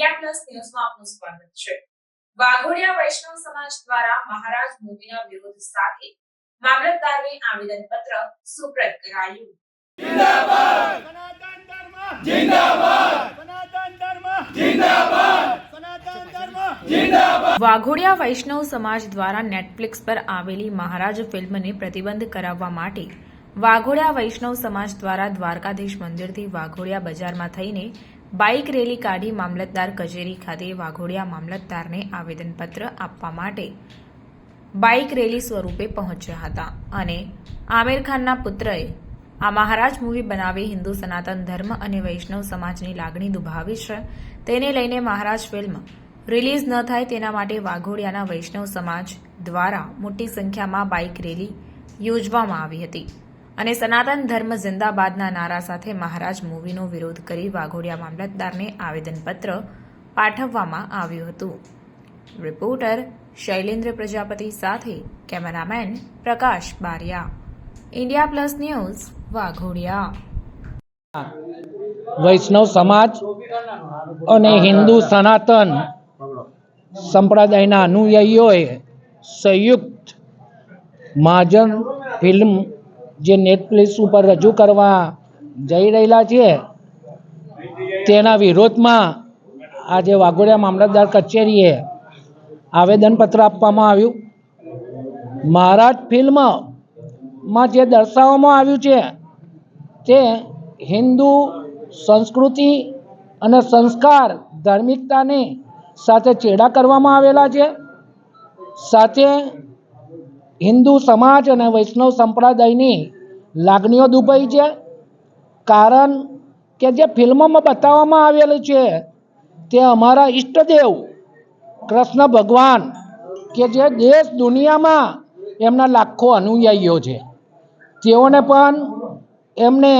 India plus ન્યૂઝમાં આપનું સ્વાગત છે. વાઘોડિયા વૈષ્ણવ સમાજ દ્વારા મહારાજ મોદીના વિરોધ સાથે મામલતદારને આવેદનપત્ર સુપ્રત કરાયું. સનાતન ધર્મ! જિંદાબાદ! સનાતન ધર્મ! જિંદાબાદ! સનાતન ધર્મ! જિંદાબાદ! વાઘોડિયા વૈષ્ણવ સમાજ દ્વારા નેટફ્લિક્સ પર આવેલી મહારાજ ફિલ્મને પ્રતિબંધ કરાવવા માટે વાઘોડિયા વૈષ્ણવ સમાજ દ્વારા દ્વારકાધીશ મંદિરથી વાઘોડિયા બજારમાં થઈને બાઇક રેલી કાઢી મામલતદાર કચેરી ખાતે વાઘોડિયા મામલતદારને આવેદનપત્ર આપવા માટે બાઇક રેલી સ્વરૂપે પહોંચ્યા હતા અને આમિર ખાનના પુત્રએ આ મહારાજ મૂવી બનાવી હિન્દુ સનાતન ધર્મ અને વૈષ્ણવ સમાજની લાગણી દુભાવી છે. તેને લઈને મહારાજ ફિલ્મ રિલીઝ ન થાય તેના માટે વાઘોડિયાના વૈષ્ણવ સમાજ દ્વારા મોટી સંખ્યામાં બાઇક રેલી યોજવામાં આવી હતી. અને સનાતન ધર્મ જિંદાબાદના નારા સાથે મહારાજ મૂવીનો વિરોધ કરી વાઘોડિયા મામલતદારને આવેદનપત્ર પાઠવવામાં આવ્યું હતું. રિપોર્ટર શૈલેન્દ્ર પ્રજાપતિ સાથે cameraman Prakash Baria. India plus news, Vaghodia. Vaishnav સમાજ અને હિન્દુ સનાતન સંપ્રદાયના અનુયાયીઓએ સંયુક્ત મહાજન ફિલ્મ જે નેટફ્લિક્સ ઉપર રજૂ કરવા જઈ રહેલા છે તેના વિરોધમાં આજે વાઘોડિયા મામલતદાર કચેરીએ આવેદનપત્ર આપવામાં આવ્યું. મહારાજ ફિલ્મમાં જે દર્શાવવામાં આવ્યું છે, તે હિન્દુ સંસ્કૃતિ અને સંસ્કાર ધાર્મિકતાની સાથે ચેડા કરવામાં આવેલા છે. સાથે હિન્દુ સમાજ અને વૈષ્ણવ સંપ્રદાયની લાગણીઓ દુભાઈ છે. કારણ કે જે ફિલ્મોમાં બતાવવામાં આવેલું છે, તે અમારા ઈષ્ટદેવ, કૃષ્ણ ભગવાન કે જે દેશ દુનિયામાં એમના લાખો અનુયાયીઓ છે. તેઓને પણ એમને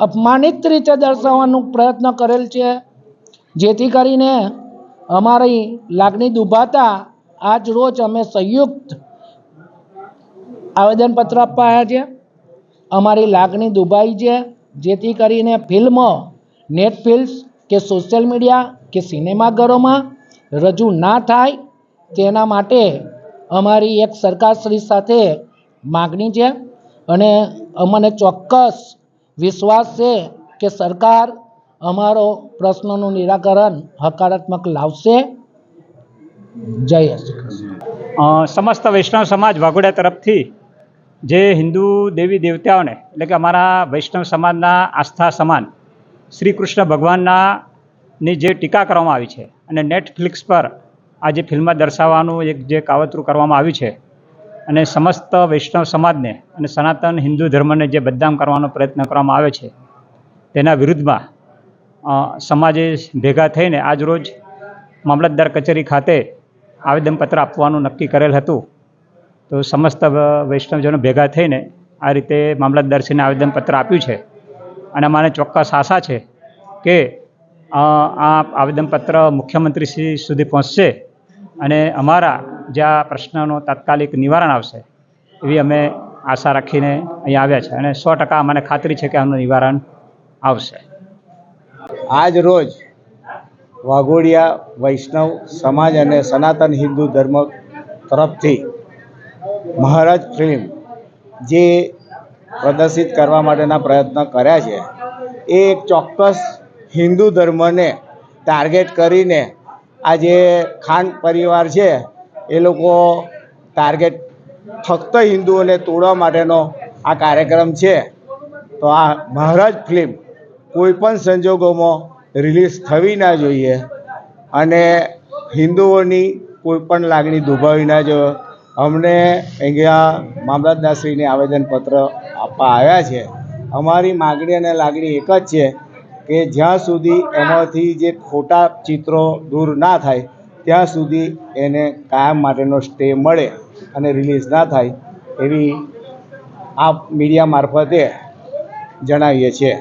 અપમાનિત રીતે દર્શાવવાનો પ્રયત્ન કરેલ છે. જેથી કરીને અમારી લાગણી દુભાતા આજ રોજ અમે સંયુક્ત આવેદનપત્ર આપવા છે. અમારી લાગણી દુભાઈ છે. જેથી કરીને ફિલ્મ નેટફ્લિક્સ કે સોશિયલ મીડિયા કે સિનેમાઘરોમાં રજૂ ના થાય તેના માટે અમારી એક સરકારશ્રી સાથે માગણી છે અને અમને ચોક્કસ વિશ્વાસ છે કે સરકાર અમારો પ્રશ્નનું નિરાકરણ હકારાત્મક લાવશે. જય શ્રી સમસ્ત વૈષ્ણવ સમાજ વાઘોડા તરફથી જે હિન્દુ દેવી દેવતાઓને, એટલે કે અમારા વૈષ્ણવ સમાજના આસ્થા સમાન, શ્રી કૃષ્ણ ભગવાનના ની જે ટીકા કરવામાં આવી છે અને નેટફ્લિક્સ પર આ જે ફિલ્મ દર્શાવવાનું એક જે કાવતરું કરવામાં આવ્યું છે અને સમસ્ત વૈષ્ણવ સમાજને અને સનાતન હિન્દુ ધર્મને જે બદનામ કરવાનો પ્રયત્ન કરવામાં આવે છે, તેના વિરુદ્ધમાં સમાજે ભેગા થઈને આજરોજ મામલતદાર કચેરી ખાતે આવેદનપત્ર આપવાનું નક્કી કરેલ હતું. તો સમસ્ત વૈષ્ણવજનો ભેગા થઈને આ રીતે મામલતદારશ્રીને આવેદનપત્ર આપ્યું છે. અને મને ચોક્કસ આશા છે કે આ આવેદનપત્ર મુખ્યમંત્રીશ્રી સુધી પહોંચશે અને અમારા જે આ પ્રશ્નનો તાત્કાલિક નિવારણ આવશે એવી અમે આશા રાખીને અહીં આવ્યા છે અને સો ટકા મને ખાતરી છે કે આનું નિવારણ આવશે. આજ રોજ વાઘોડિયા વૈષ્ણવ સમાજ અને સનાતન હિન્દુ ધર્મ તરફથી મહારાજ ફિલ્મ જે પ્રદર્શિત કરવા માટેના પ્રયત્ન કર્યા છે, એ એક ચોક્કસ હિન્દુ ધર્મને ટાર્ગેટ કરીને આ જે ખાન પરિવાર છે, એ લોકો ટાર્ગેટ ફક્ત હિન્દુઓને તોડવા માટેનો આ કાર્યક્રમ છે. તો આ મહારાજ ફિલ્મ કોઈ પણ સંજોગોમાં રિલીઝ થવી ના જોઈએ અને હિન્દુઓની કોઈપણ લાગણી દુભાવી ના જોઈએ અમને અહીંયા મામલતદારશ્રીને આવેદનપત્ર આપવા આવ્યા છે. અમારી માગણી અને લાગણી એક જ છે કે જ્યાં સુધી એમાંથી જે ખોટા ચિત્રો દૂર ના થાય, ત્યાં સુધી એને કાયમ માટેનો સ્ટે મળે અને રિલીઝ ના થાય એવી આ મીડિયા મારફતે જણાવીએ છીએ.